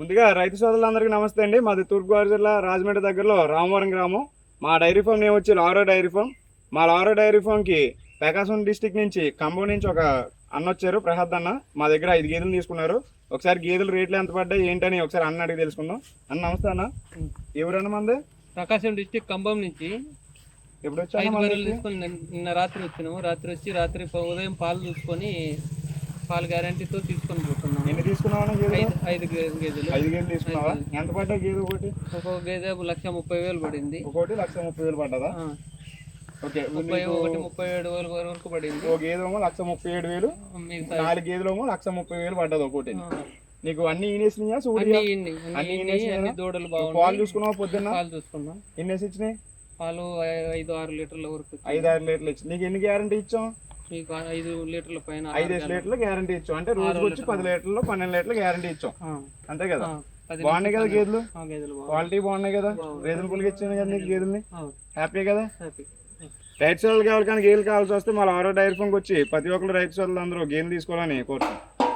ముందుగా రైతు సోదరులందరికీ నమస్తే అండి. మాది తూర్పుగోదావరి జిల్లా రాజమండ్రి దగ్గరలో రామవరం గ్రామం. మా డైరీ ఫామ్ నేమ్ వచ్చి లారో డైరీ ఫామ్. మా లారో డైరీ ఫామ్కి ప్రకాశం డిస్టిక్ నుంచి ఖమ్మం నుంచి ఒక అన్న వచ్చారు ప్రసాద్ అన్న. మా దగ్గర ఐదు గేదెలు తీసుకున్నారు. ఒకసారి గేదెలు రేట్లు ఎంత పడ్డాయి ఏంటని ఒకసారి అన్న అడిగి తెలుసుకుందాం. అన్న నమస్తే అన్న. ఎవరన్నా మంది? ప్రకాశం డిస్టిక్ కంబం నుంచి ఎప్పుడు తీసుకొని నిన్న- రాత్రి వచ్చినాము. రాత్రి వచ్చి రాత్రి ఉదయం పాలు చూసుకొని పాలు గ్యారంటీతో తీసుకొని పోతున్నాము ఎన్ని తీసుకున్నావు ఐదు గేదెలు. ఐదు గేదెలు తీసుకున్నావా? ఎంత పడ్డాయి గేదె ఒకటి? ఒక్కొక్క గేదె లక్ష ముప్పై వేలు పడింది. ఒకటి లక్ష ముప్పై వేలు పడ్డదా? ఓకే ముప్పై ఒకటి ముప్పై ఏడు వేలు వరకు పడింది. ఒక గేదె ఏమో లక్ష ముప్పై ఏడు వేలు నాలుగు గేదెలు ఏమో లక్ష ముప్పై వేలు పడ్డది ఒకటి. నీకు అన్ని ఈనేసినాయా సూడి అన్ని దూడలు పాలు బాగున్నాయి చూసుకున్నావా పొద్దున్న? పాలు చూసుకున్నాం. ఎన్నేసి ఇచ్చినాయి? పాలు ఐదు ఆరు లీటర్ల వరకు. ఐదు ఆరు లీటర్లు ఇచ్చి నీకు ఎన్ని గ్యారంటీ ఇచ్చాం? మీకు ఐదు లీటర్ల పైన ఐదు లీటర్లు గ్యారంటీ ఇచ్చాం. అంటే రోజుకి వచ్చి పది లీటర్లు. పన్నెండు లీటర్లు గ్యారంటీ ఇచ్చాం. అంతే కదా? బాగున్నాయి కదా గేదెలు? క్వాలిటీ బాగున్నాయి కదా? రీజనబుల్గా ఇచ్చాను కదా నీకు గేదెల్ని? హ్యాపీ కదా? రైతు సోదరులు కావాలి కానీ గేదెలు కావాల్సి వస్తే మళ్ళీ ఆరో డైరీ ఫోన్కి వచ్చి ప్రతి ఒక్కరు రైతు సోదరులు అందరూ గేదెలు తీసుకోవాలని కోరుతాం